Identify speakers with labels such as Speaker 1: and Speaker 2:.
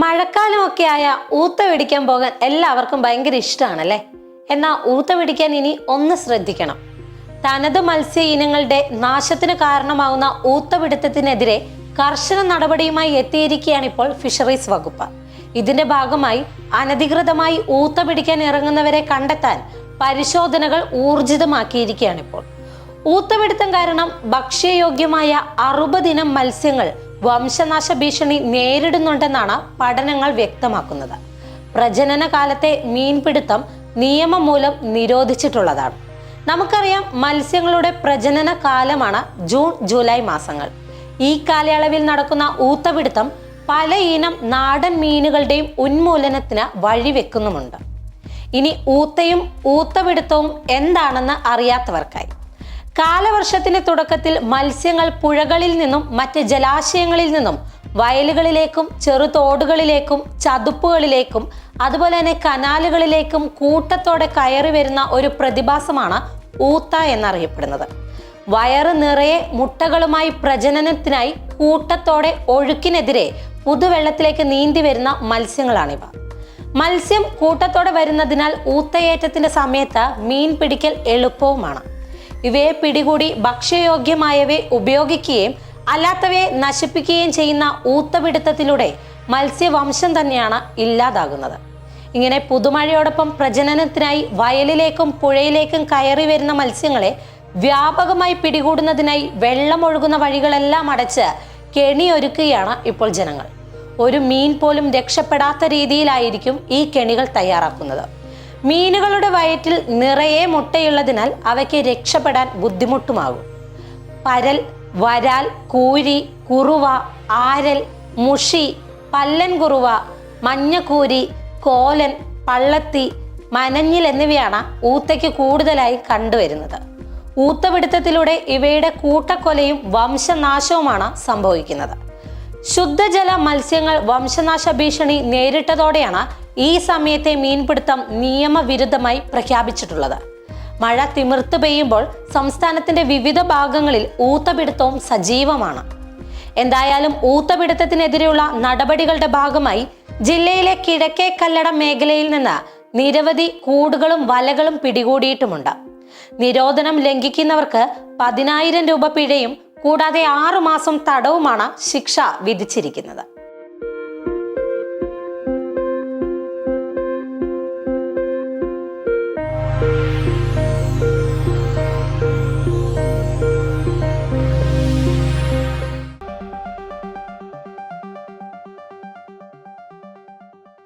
Speaker 1: മഴക്കാലമൊക്കെ ആയ ഊത്ത പിടിക്കാൻ പോകാൻ എല്ലാവർക്കും ഭയങ്കര ഇഷ്ടമാണല്ലേ എന്നാൽ ഊത്ത പിടിക്കാൻ ഇനി ഒന്ന് ശ്രദ്ധിക്കണം. തനത് മത്സ്യ ഇനങ്ങളുടെ നാശത്തിന് കാരണമാകുന്ന ഊത്തപിടുത്തത്തിനെതിരെ കർശന നടപടിയുമായി എത്തിയിരിക്കുകയാണ് ഇപ്പോൾ ഫിഷറീസ് വകുപ്പ്. ഇതിന്റെ ഭാഗമായി അനധികൃതമായി ഊത്ത പിടിക്കാൻ ഇറങ്ങുന്നവരെ കണ്ടെത്താൻ പരിശോധനകൾ ഊർജിതമാക്കിയിരിക്കുകയാണ് ഇപ്പോൾ. ഊത്തപിടുത്തം കാരണം ഭക്ഷ്യയോഗ്യമായ അറുപതിനം മത്സ്യങ്ങൾ വംശനാശ ഭീഷണി നേരിടുന്നുണ്ടെന്നാണ് പഠനങ്ങൾ വ്യക്തമാക്കുന്നത്. പ്രജനന കാലത്തെ മീൻപിടുത്തം നിയമം മൂലം നിരോധിച്ചിട്ടുള്ളതാണ്. നമുക്കറിയാം മത്സ്യങ്ങളുടെ പ്രജനന കാലമാണ് ജൂൺ ജൂലൈ മാസങ്ങൾ. ഈ കാലയളവിൽ നടക്കുന്ന ഊത്തപിടുത്തം പല ഇനം നാടൻ മീനുകളുടെയും ഉന്മൂലനത്തിന് വഴിവെക്കുന്നുമുണ്ട്. ഇനി ഊത്തയും ഊത്തപിടുത്തവും എന്താണെന്ന് അറിയാത്തവർക്കായി കാലവർഷത്തിന്റെ തുടക്കത്തിൽ മത്സ്യങ്ങൾ പുഴകളിൽ നിന്നും മറ്റ് ജലാശയങ്ങളിൽ നിന്നും വയലുകളിലേക്കും ചെറുതോടുകളിലേക്കും ചതുപ്പുകളിലേക്കും അതുപോലെ തന്നെ കനാലുകളിലേക്കും കൂട്ടത്തോടെ കയറി വരുന്ന ഒരു പ്രതിഭാസമാണ് ഊത്ത എന്നറിയപ്പെടുന്നത്. വയറ് നിറയെ മുട്ടകളുമായി പ്രജനനത്തിനായി കൂട്ടത്തോടെ ഒഴുക്കിനെതിരെ പുതുവെള്ളത്തിലേക്ക് നീന്തി വരുന്ന മത്സ്യങ്ങളാണിവ. മത്സ്യം കൂട്ടത്തോടെ വരുന്നതിനാൽ ഊത്തയേറ്റത്തിന്റെ സമയത്ത് മീൻ പിടിക്കൽ എളുപ്പവുമാണ്. ഇവയെ പിടികൂടി ഭക്ഷ്യയോഗ്യമായവയെ ഉപയോഗിക്കുകയും അല്ലാത്തവയെ നശിപ്പിക്കുകയും ചെയ്യുന്ന ഊത്തപിടുത്തത്തിലൂടെ മത്സ്യവംശം തന്നെയാണ് ഇല്ലാതാകുന്നത്. ഇങ്ങനെ പുതുമഴയോടൊപ്പം പ്രജനനത്തിനായി വയലിലേക്കും പുഴയിലേക്കും കയറി വരുന്ന മത്സ്യങ്ങളെ വ്യാപകമായി പിടികൂടുന്നതിനായി വെള്ളമൊഴുകുന്ന വഴികളെല്ലാം അടച്ച് കെണിയൊരുക്കുകയാണ് ഇപ്പോൾ ജനങ്ങൾ. ഒരു മീൻ പോലും രക്ഷപ്പെടാത്ത രീതിയിലായിരിക്കും ഈ കെണികൾ തയ്യാറാക്കുന്നത്. മീനുകളുടെ വയറ്റിൽ നിറയെ മുട്ടയുള്ളതിനാൽ അവയ്ക്ക് രക്ഷപ്പെടാൻ ബുദ്ധിമുട്ടുമാകും. പരൽ വരാൽ കൂരി കുറുവ ആരൽ മുഷി പല്ലൻ കുറുവ മഞ്ഞക്കൂരി കോലൻ പള്ളത്തി മനഞ്ഞിൽ എന്നിവയാണ് ഊത്തയ്ക്ക് കൂടുതലായി കണ്ടുവരുന്നത്. ഊത്തപിടുത്തത്തിലൂടെ ഇവയുടെ കൂട്ടക്കൊലയും വംശനാശവുമാണ് സംഭവിക്കുന്നത്. ശുദ്ധജല മത്സ്യങ്ങൾ വംശനാശ ഭീഷണി നേരിട്ടതോടെയാണ് ഈ സമയത്തെ മീൻപിടുത്തം നിയമവിരുദ്ധമായി പ്രഖ്യാപിച്ചിട്ടുള്ളത്. മഴ തിമിർത്ത് പെയ്യുമ്പോൾ സംസ്ഥാനത്തിന്റെ വിവിധ ഭാഗങ്ങളിൽ ഊത്തപിടുത്തവും സജീവമാണ്. എന്തായാലും ഊത്തപിടുത്തത്തിനെതിരെയുള്ള നടപടികളുടെ ഭാഗമായി ജില്ലയിലെ കിഴക്കേ കല്ലട മേഖലയിൽ നിന്ന് നിരവധി കൂടുകളും വലകളും പിടികൂടിയിട്ടുമുണ്ട്. നിരോധനം ലംഘിക്കുന്നവർക്ക് പതിനായിരം രൂപ പിഴയും കൂടാതെ ആറു മാസം തടവുമാണ് ശിക്ഷ വിധിച്ചിരിക്കുന്നത്.